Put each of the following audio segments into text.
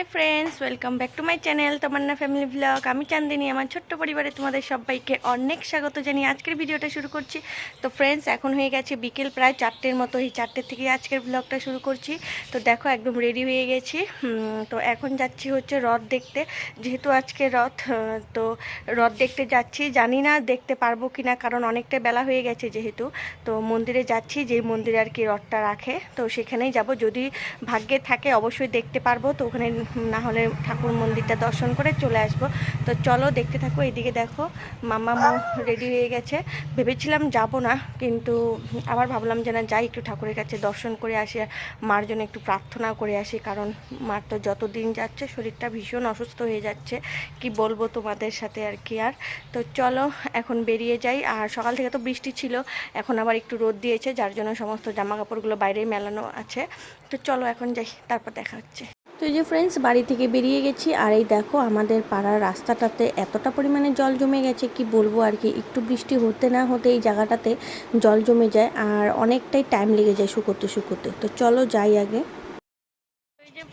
Hi friends welcome back to my channel Tamanna family blog আমি চান্দিনী, আমার ছোট্ট পরিবারে তোমাদের সবাইকে অনেক স্বাগত জানিয়ে আজকের ভিডিওটা শুরু করছি। তো ফ্রেন্ডস এখন হয়ে গেছে বিকেল প্রায় চারটের মতো, এই চারটের থেকে আজকের ব্লগটা শুরু করছি। তো, দেখো, একদম রেডি হয়ে গেছি। তো, এখন যাচ্ছি হচ্ছে রথ দেখতে। যেহেতু আজকে রথ তো, রথ দেখতে যাচ্ছি। জানি না দেখতে পারব কি না কারণ অনেকটা বেলা হয়ে গেছে যেহেতু। তো, মন্দিরে যাচ্ছি যে মন্দিরে আর কি রথটা রাখে। তো, সেখানেই যাব। যদি ভাগ্যে থাকে, অবশ্যই দেখতে পারব। তো, ওখানে না হলে ঠাকুর মন্দিরটা দর্শন করে চলে আসব। তো চলো দেখতে থাকো, এদিকে দেখো মামা মো রেডি হয়ে গেছে। ভেবেছিলাম যাব না, কিন্তু আবার ভাবলাম যে না যাই একটু ঠাকুরের কাছে দর্শন করে আসি আর মার জন্য একটু প্রার্থনা করে আসি, কারণ মার তো যত দিন যাচ্ছে শরীরটা ভীষণ অসুস্থ হয়ে যাচ্ছে। কি বলব তোমাদের সাথে আর কি আর। তো চলো এখন বেরিয়ে যাই, আর সকাল থেকে তো বৃষ্টি ছিল, এখন আবার একটু রোদ দিয়েছে, যার জন্য সমস্ত জামা কাপড়গুলো বাইরেই মেলানো আছে। তো চলো এখন যাই, তারপর দেখা হচ্ছে। তো এই যে ফ্রেন্ডস বাড়ি থেকে বেরিয়ে গেছি। আর এই দেখো, আমাদের পাড়ার রাস্তাটাতে এতটা পরিমাণে জল জমে গেছে, কি বলব আর কি? একটু বৃষ্টি হতে না হতে এই জায়গাটাতে জল জমে যায় আর অনেকটাই টাইম লেগে যায় শুকোতে শুকোতে। তো চলো যাই আগে।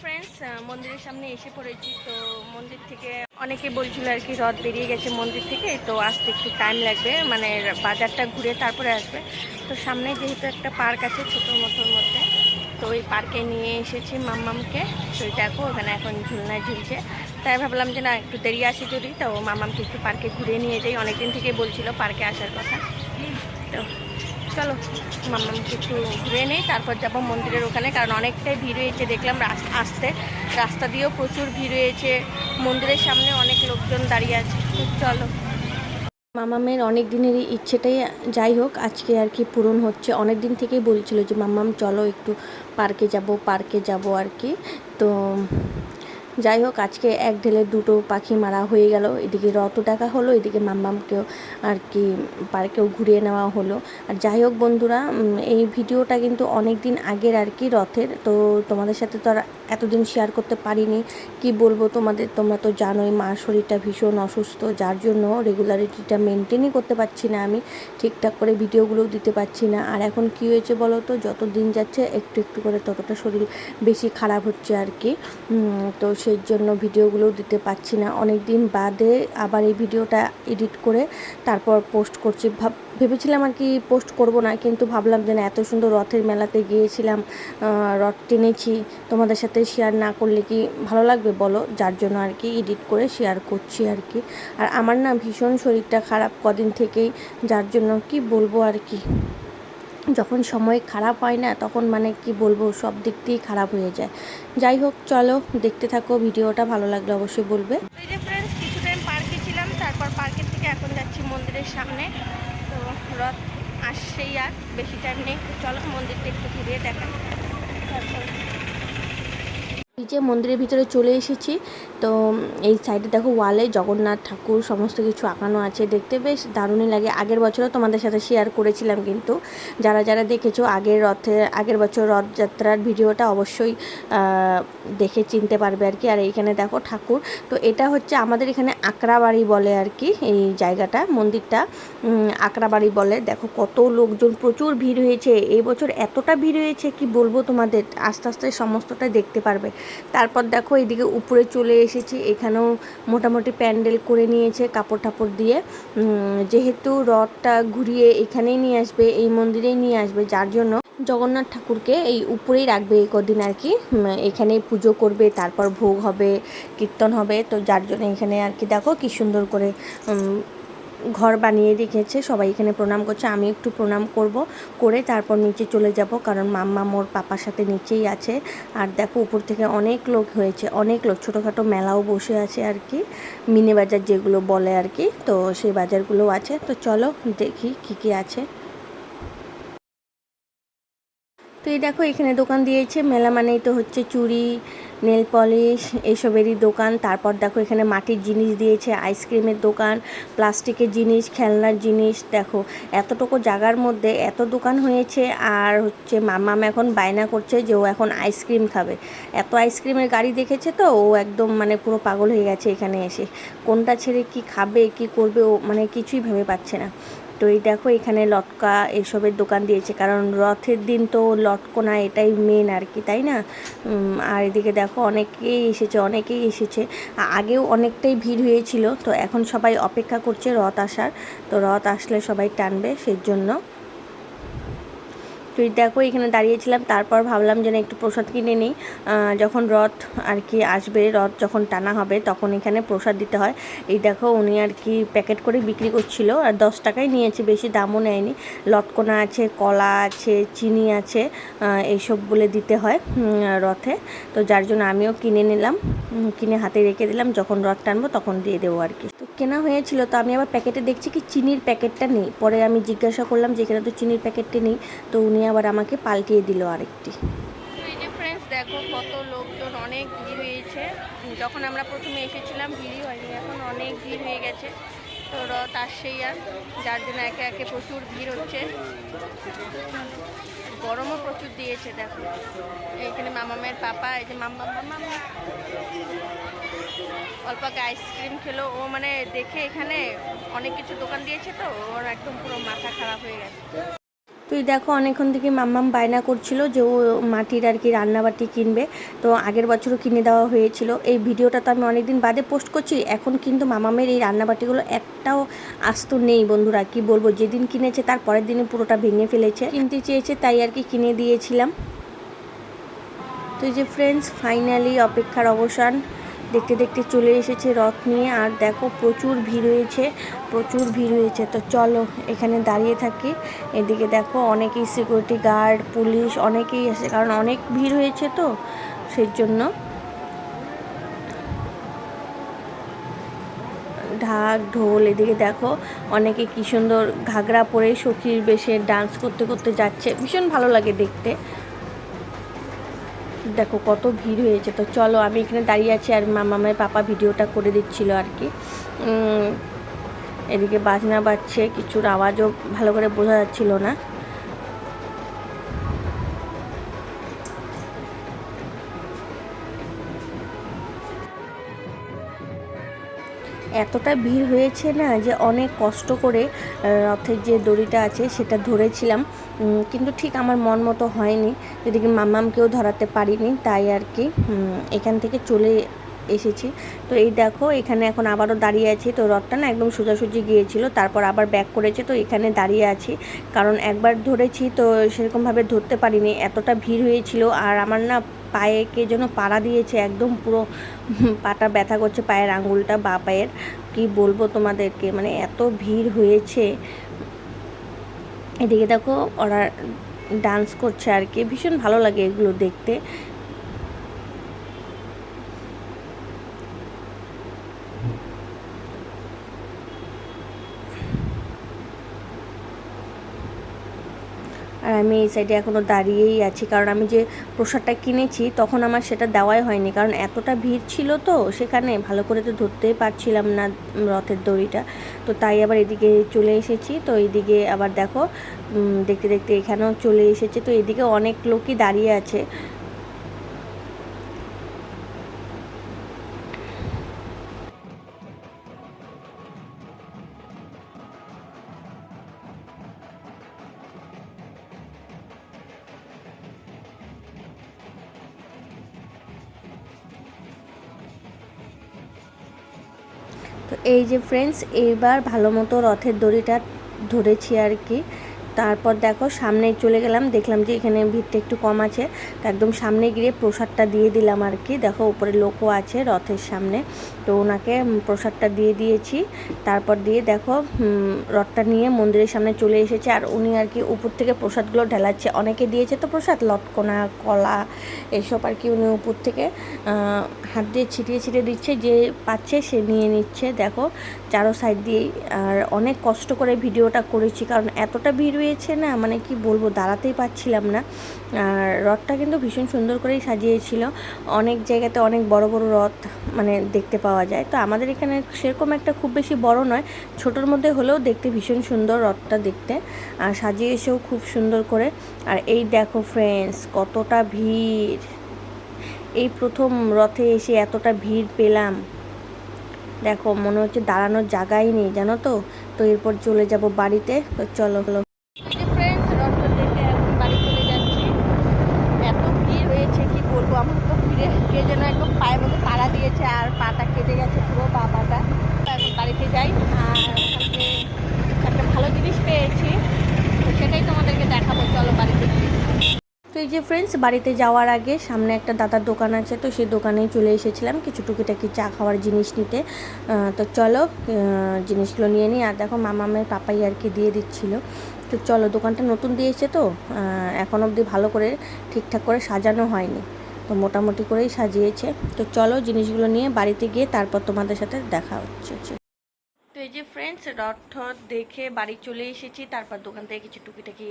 ফ্রেন্ডস মন্দিরের সামনে এসে পড়েছি। তো মন্দির থেকে অনেকে বলছিল আর কি, রথ বেরিয়ে গেছে মন্দির থেকে। তো আসতে একটু টাইম লাগবে মানে বাজারটা ঘুরে তারপরে আসবে। তো সামনে যেহেতু একটা পার্ক আছে ছোটো মতোর মধ্যে তো ওই পার্কে নিয়ে এসেছি মাম্মামকে। তো ওখানে এখন ঝুলনায় ঝুলছে। তাই ভাবলাম যে না, একটু দেরি আসি যদি, তো মাম্মামকে একটু পার্কে ঘুরে নিয়ে যাই। অনেকদিন থেকে বলছিল পার্কে আসার কথা। তো চলো, মাম্মামকে একটু ঘুরে নেই, তারপর যাব মন্দিরের ওখানে। কারণ অনেকটাই ভিড় হয়েছে, দেখলাম আসতে। রাস্তা দিয়েও প্রচুর ভিড় হয়েছে। মন্দিরের সামনে অনেক লোকজন দাঁড়িয়ে আছে। চলো। মামামের অনেক দিনেরই ইচ্ছেটাই যাই হোক আজকে আর কি পূরণ হচ্ছে। অনেক দিন থেকেই বলছিল যে, মামাম, চলো একটু পার্কে যাব পার্কে যাব আর কি। তো যাই হোক, আজকে এক ঢেলে দুটো পাখি মারা হয়ে গেল। এদিকে রত দেখা হলো, এদিকে মাম্মামকেও আর কি পার্কেও ঘুরিয়ে নেওয়া হলো। আর যাই হোক বন্ধুরা এই ভিডিওটা কিন্তু অনেক দিন আগের আর কি রথের। তো তোমাদের সাথে তো আর এতদিন শেয়ার করতে পারিনি। কি বলব তোমাদের? তোমরা তো জানোই মার শরীরটা ভীষণ অসুস্থ, যার জন্য রেগুলারিটিটা মেনটেনই করতে পারছি না আমি। ঠিকঠাক করে ভিডিওগুলোও দিতে পারছি না। আর এখন কি হয়েছে বলো তো? যত দিন যাচ্ছে, একটু একটু করে ততটা শরীর বেশি খারাপ হচ্ছে আর কি। তো সেই জন্য ভিডিওগুলোও দিতে পারছি না। অনেক দিন বাদে আবার এই ভিডিওটা এডিট করে তারপর পোস্ট করছি। ভাব, ভেবেছিলাম আর কি পোস্ট করব না, কিন্তু ভাবলাম যে না, এত সুন্দর রথের মেলাতে গিয়েছিলাম রথ টেনেছি, তোমাদের সাথে শেয়ার না করলে কি ভালো লাগবে বলো? যার জন্য আর কি এডিট করে শেয়ার করছি আর কি। আর আমার না ভীষণ শরীরটা খারাপ কদিন থেকেই, যার জন্য কি বলব আর কি। যখন সময় খারাপ হয় না, তখন মানে কি বলব, সব দিক দিয়েই খারাপ হয়ে যায়। যাই হোক, চলো দেখতে থাকো, ভিডিওটা ভালো লাগলে অবশ্যই বলবে। এই পার্কে ছিলাম, তারপর পার্কের থেকে এখন যাচ্ছি মন্দিরের সামনে। তো রথ আসছেই আর, বেশি টাইম নেই। চলো মন্দিরটা একটু ঘুরিয়ে দেখা যে মন্দিরের ভিতরে চলে এসেছি, তো এই সাইডে দেখো ওয়ালে জগন্নাথ ঠাকুর সমস্ত কিছু আঁকানো আছে। দেখতে বেশ দারুণই লাগে। আগের বছরও তোমাদের সাথে শেয়ার করেছিলাম কিন্তু যারা যারা দেখেছ আগের রথে, আগের বছর রথযাত্রার ভিডিওটা অবশ্যই দেখে চিনতে পারবে আর কি। আর এইখানে দেখো ঠাকুর। তো এটা হচ্ছে আমাদের এখানে আকড়াবাড়ি বলে আর কি এই জায়গাটা, মন্দিরটা। আকড়াবাড়ি বলে। দেখো কত লোকজন, প্রচুর ভিড় হয়েছে। এই বছর এতটা ভিড় হয়েছে কি বলব তোমাদের? আস্তে আস্তে সমস্তটা দেখতে পারবে। তারপর দেখো এইদিকে উপরে চলে এসেছি এখানেও মোটামুটি প্যান্ডেল করে নিয়েছে কাপড় টাপড় দিয়ে। যেহেতু রথটা ঘুরিয়ে এখানেই নিয়ে আসবে এই মন্দিরেই নিয়ে আসবে যার জন্য জগন্নাথ ঠাকুরকে এই উপরেই রাখবে এই কদিন আর কি। উম, এখানেই পুজো করবে তারপর ভোগ হবে কীর্তন হবে তো যার জন্য এখানে আর কি দেখো কি সুন্দর করে ঘর বানিয়ে রেখেছে, সবাই এখানে প্রণাম করছে, আমি একটু প্রণাম করব, করে তারপর নিচে চলে যাব, কারণ মাম্মা মোর পাপার সাথে নিচেই আছে। আর দেখো, উপর থেকে অনেক লোক হয়েছে, অনেক লোক, ছোটোখাটো মেলাও বসে আছে আর কি, মিনি বাজার যেগুলো বলে আর কি, তো সেই বাজারগুলো আছে। তো চলো দেখি কি কি আছে। তো এই দেখো, এখানে দোকান দিয়েছে, মেলা মানেই তো হচ্ছে চুড়ি নেল পলিশ এইসবেরই দোকান। তারপর দেখো এখানে মাটির জিনিস দিয়েছে, আইসক্রিমের দোকান, প্লাস্টিকের জিনিস, খেলনার জিনিস। দেখো, এতটুকু জায়গার মধ্যে এত দোকান হয়েছে আর হচ্ছে মামাম এখন বায়না করছে যে ও এখন আইসক্রিম খাবে। এত আইসক্রিমের গাড়ি দেখেছে তো, ও একদম মানে পুরো পাগল হয়ে গেছে এখানে এসে। কোনটা ছেড়ে কি খাবে, কি করবে ও মানে কিছুই ভেবে পাচ্ছে না। তো এই দেখো এখানে লটকা এসবের দোকান দিয়েছে, কারণ রথের দিন তো লটকোনা এটাই মেন আর কি, তাই না? আর এদিকে দেখো অনেকেই এসেছে অনেকেই এসেছে। আগেও অনেকটাই ভিড় হয়েছিল, তো এখন সবাই অপেক্ষা করছে রথ আসার, তো রথ আসলে সবাই টানবে সেই জন্য তো দেখো, এখানে দাঁড়িয়েছিলাম, তারপর ভাবলাম যে না, একটু প্রসাদ কিনে নিই। যখন রথ আর কি আসবে, রথ যখন টানা হবে, তখন এখানে প্রসাদ দিতে হয়। এই দেখো, উনি আর কি প্যাকেট করে বিক্রি করছিল, আর দশ টাকায় নিয়েছে, বেশি দামও নেয়নি। লটকোনা আছে, কলা আছে, চিনি আছে এইসব বলে দিতে হয় রথে। তো যার জন্য আমিও কিনে নিলাম কিনে হাতে রেখে দিলাম। যখন রথ টানবো, তখন দিয়ে দেবো আর কি। তো কেনা হয়েছিল, তো আমি আবার প্যাকেটে দেখছি কি, চিনির প্যাকেটটা নেই। পরে আমি জিজ্ঞাসা করলাম যে, এখানে তো চিনির প্যাকেটটা নেই। তো উনি আবার আমাকে পাল্টিয়ে দিল আরেকটি। দেখো কত লোকজন, অনেক ভিড় হয়েছে। যখন আমরা প্রথমে এসেছিলাম, ভিড়ই হয়নি, এখন অনেক ভিড় হয়ে গেছে। তো রথ আসছেই আর, যার জন্য একে একে প্রচুর ভিড় হচ্ছে। গরমও প্রচুর দিয়েছে, দেখো। এইখানে মামামের পাপা, এই যে মামা মামা অল্প আগে আইসক্রিম খেলো। ও মানে দেখে এখানে অনেক কিছু দোকান দিয়েছে তো, ওর একদম পুরো মাথা খারাপ হয়ে গেছে। তুই দেখো অনেকক্ষণ থেকে মাম্মাম বায়না করছিল যে ও মাটির আর কি রান্নাবাটি কিনবে। তো আগের বছরও কিনে দেওয়া হয়েছিল। এই ভিডিওটা তো আমি অনেকদিন বাদে পোস্ট করছি। এখন কিন্তু মামামের এই রান্নাবাটিগুলো একটাও আস্ত নেই বন্ধুরা। কি বলব? যেদিন কিনেছে তার পরের দিনে পুরোটা ভেঙে ফেলেছে। কিনতে চেয়েছে তাই আর কি কিনে দিয়েছিলাম। তো এই যে ফ্রেন্ডস ফাইনালি অপেক্ষার অবসান। দেখতে দেখতে চলে এসেছে রথ নিয়ে। আর দেখো প্রচুর ভিড় হয়েছে, প্রচুর ভিড় হয়েছে। তো চলো এখানে দাঁড়িয়ে থাকি। এদিকে দেখো অনেকেই সিকিউরিটি গার্ড পুলিশ অনেকেই আছে, কারণ অনেক ভিড় হয়েছে তো সেই জন্য। ঢাক, ঢোল, এদিকে দেখো অনেকে কি সুন্দর ঘাগরা পরে সখীর বেশে ডান্স করতে করতে যাচ্ছে। ভীষণ ভালো লাগে দেখতে। দেখো, কত ভিড় হয়েছে। তো চলো, আমি এখানে দাঁড়িয়ে আছি আর মামামের পাপা ভিডিওটা করে দিচ্ছিল আর কি। এদিকে বাজনা বাজছে, কিছুর আওয়াজও ভালো করে বোঝা যাচ্ছিল না। এতটা ভিড় হয়েছে না যে অনেক কষ্ট করে রথের যে দড়িটা আছে সেটা ধরেছিলাম। কিন্তু ঠিক আমার মন মতো হয়নি। এদিকে মামামকেও ধরাতে পারিনি, তাই আর কি এখান থেকে চলে এসেছি। তো এই দেখো, এখানে এখন আবারও দাঁড়িয়ে আছি। তো রথটা না একদম সোজাসুজি গিয়েছিল, তারপর আবার ব্যাক করেছে। তো এখানে দাঁড়িয়ে আছি। কারণ একবার ধরেছি, তো সেরকমভাবে ধরতে পারিনি। এতটা ভিড় হয়েছিল। আর আমার না পায়ে কে যেন পাড়া দিয়েছে, একদম পুরো পাটা ব্যথা করছে পায়ের আঙুলটা, বা পায়ের, কি বলব তোমাদেরকে? মানে এত ভিড় হয়েছে। এদিকে দেখো ওরা ডান্স করছে আর কি। ভীষণ ভালো লাগে এগুলো দেখতে। আমি এই সাইডে এখনও দাঁড়িয়েই আছি। কারণ আমি যে প্রসাদটা কিনেছি, তখন আমার সেটা দেওয়াই হয়নি। কারণ এতটা ভিড় ছিল তো, সেখানে ভালো করে তো ধরতেই পারছিলাম না রথের দড়িটা। তো তাই আবার এদিকে চলে এসেছি। তো এইদিকে আবার দেখো দেখতে দেখতে এখানেও চলে এসেছে। তো এদিকে অনেক লোকই দাঁড়িয়ে আছে। তো এই যে ফ্রেন্ডস এইবার ভালো মতো রথের দড়িটা ধরেছি আর কি। তারপর দেখো সামনে চলে গেলাম, দেখলাম যে এখানে ভিড়টা একটু কম আছে, তো একদম সামনে গিয়ে প্রসাদটা দিয়ে দিলাম আর কি। দেখো উপরে লোকও আছে রথের সামনে, তো ওনাকে প্রসাদটা দিয়ে দিয়েছি। তারপর দিয়ে দেখো রথটা নিয়ে মন্দিরের সামনে চলে এসেছে আর উনি আর কি উপর থেকে প্রসাদগুলো ঢেলাচ্ছে। অনেকে দিয়েছে তো প্রসাদ, লটকোনা, কলা, এসব আর কি উনি উপর থেকে হাত দিয়ে ছিটিয়ে ছিটিয়ে দিচ্ছে, যে পাচ্ছে সে নিয়ে নিচ্ছে। দেখো চারো সাইড দিয়েই, আর অনেক কষ্ট করে ভিডিওটা করেছি, কারণ এতটা ভিড় হয়েছে না মানে কি বলব, দাঁড়াতেই পারছিলাম না। আর রথটা কিন্তু ভীষণ সুন্দর করেই সাজিয়েছিল। অনেক জায়গাতে অনেক বড় বড় রথ মানে দেখতে পাওয়া যায়। তো আমাদের এখানে সেরকম একটা খুব বেশি বড় নয়, ছোটোর মধ্যে হলেও দেখতে ভীষণ সুন্দর রথটা দেখতে, আর সাজিয়ে এসেও খুব সুন্দর করে। আর এই দেখো ফ্রেন্ডস কতটা ভিড়! এই প্রথম রথে এসে এতটা ভিড় পেলাম। দেখো, মনে হচ্ছে দাঁড়ানোর জায়গাই নেই, জানো তো? তো এরপর চলে যাব বাড়িতে। তো চলো চলো। এত ভিড় হয়েছে, কি বলব? আমার তো ভিড়ে কে যেন একদম পায়ের মধ্যে পাড়া দিয়েছে আর পাটা কেটে গেছে পুরো বা পাটা তো এখন বাড়িতে যাই আর ওখানে একটা ভালো জিনিস পেয়েছি তো সেটাই তোমাদেরকে দেখাবো চলো বাড়িতে গিয়ে তো এই যে ফ্রেন্ডস বাড়িতে যাওয়ার আগে সামনে একটা দাদার দোকান আছে, তো সেই দোকানেই চলে এসেছিলাম কিছু টুকিটাকি চা খাওয়ার জিনিস নিতে। তো চলো জিনিসগুলো নিয়ে নিই। আর দেখো মামামের পাপাই আর কি দিয়ে দিচ্ছিল। তো চলো, দোকানটা নতুন দিয়েছে তো এখন অবধি ভালো করে ঠিকঠাক করে সাজানো হয়নি। তো মোটামুটি করেই সাজিয়েছে। তো চলো, জিনিসগুলো নিয়ে বাড়িতে গিয়ে তারপর তোমাদের সাথে দেখা হচ্ছে তো এই যে ফ্রেন্ডস রথ দেখে বাড়ি চলে এসেছি, তারপর দোকান থেকে কিছু টুকিটাকি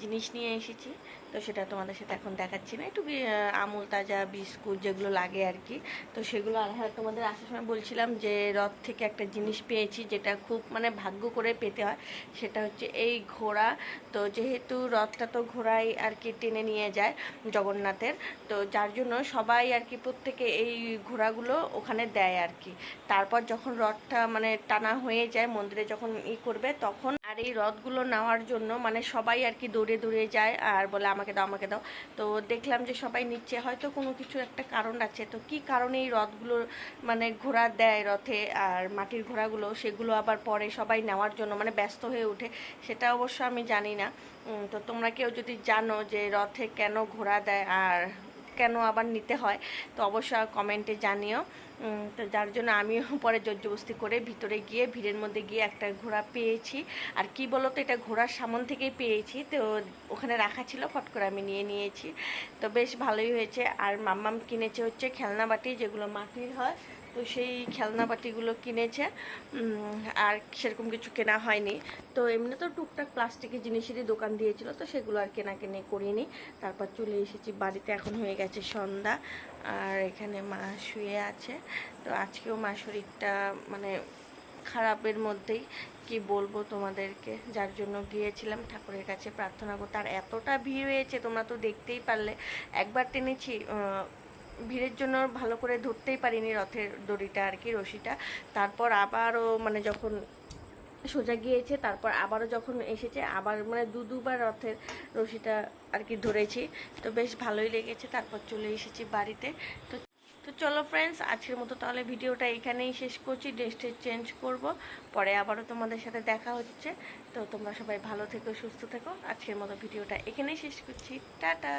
জিনিস নিয়ে এসেছি। তো সেটা তোমাদের সাথে এখন দেখাচ্ছি না। একটু আমুল, তাজা বিস্কুট যেগুলো লাগে আর কি। তো সেগুলো আর হ্যাঁ তোমাদের আসার সময় বলছিলাম যে, রথ থেকে একটা জিনিস পেয়েছি যেটা খুব মানে ভাগ্য করে পেতে হয়। সেটা হচ্ছে এই ঘোড়া। তো যেহেতু রথটা তো ঘোড়াই আর কি টেনে নিয়ে যায় জগন্নাথের, তো যার জন্য সবাই আর কি প্রত্যেকে এই ঘোড়াগুলো ওখানে দেয় আর কি। তারপর যখন রথটা মানে টানা হয়ে যায়, মন্দিরে যখন ই করবে, তখন আর এই রথগুলো নেওয়ার জন্য মানে সবাই আর কি দৌড়ে দৌড়ে যায় আর বলে, আমাকে দাও আমাকে দাও। তো দেখলাম যে সবাই নিচ্ছে। হয়তো কোনো কিছু একটা কারণ আছে। তো কি কারণে এই রথগুলো মানে ঘোড়া দেয় রথে আর মাটির ঘোড়াগুলো? সেগুলো আবার পরে সবাই নেওয়ার জন্য মানে ব্যস্ত হয়ে ওঠে, সেটা অবশ্য আমি জানি না। তো তোমরা কেউ যদি জানো যে রথে কেন ঘোড়া দেয় আর কেন আবার নিতে হয়, তো অবশ্যই কমেন্টে জানিও। তো যার জন্য আমিও পরে জর্জবস্তি করে ভিতরে গিয়ে, ভিড়ের মধ্যে গিয়ে একটা ঘোড়া পেয়েছি। আর কি বলো তো এটা ঘোড়ার সামন থেকেই পেয়েছি। তো ওখানে রাখা ছিল, ফট করে আমি নিয়ে নিয়েছি। তো বেশ ভালোই হয়েছে। আর মাম্মাম কিনেছে হচ্ছে খেলনা বাটি যেগুলো মাটির হয়। তো সেই খেলনা বাটিগুলো কিনেছে আর সেরকম কিছু কেনা হয়নি। তো এমনি তো টুকটাক প্লাস্টিকের জিনিসেরই দোকান দিয়েছিল, তো সেগুলো আর কেনা কেনে করিনি। তারপর চলে এসেছি, বাড়িতে এখন হয়ে গেছে সন্ধ্যা, আর এখানে মা শুয়ে আছে। তো আজকেও মা শরীরটা মানে খারাপের মধ্যেই, কি বলব তোমাদেরকে? যার জন্য গিয়েছিলাম, ঠাকুরের কাছে প্রার্থনা করতে। আর এতটা ভিড় হয়েছে, তোমরা তো দেখতেই পারলে। একবার টেনেছি ভিড়ের জন্য ভালো করে ধরতেই পারিনি রথের দড়িটা আর কি, রশিটা। তারপর আবারও মানে যখন সোজা গিয়েছে, তারপর আবারও যখন এসেছে, আবার মানে দু দুবার রথের রশিটা আর কি ধরেছি। তো বেশ ভালোই লেগেছে, তারপর চলে এসেছি বাড়িতে। তো তো চলো ফ্রেন্ডস আজকের মতো তাহলে ভিডিওটা এখানেই শেষ করছি ড্রেসটা চেঞ্জ করব। পরে আবারও তোমাদের সাথে দেখা হচ্ছে। তো তোমরা সবাই ভালো থেকো, সুস্থ থেকো। আজকের মতো ভিডিওটা এখানেই শেষ করছি। টাটা!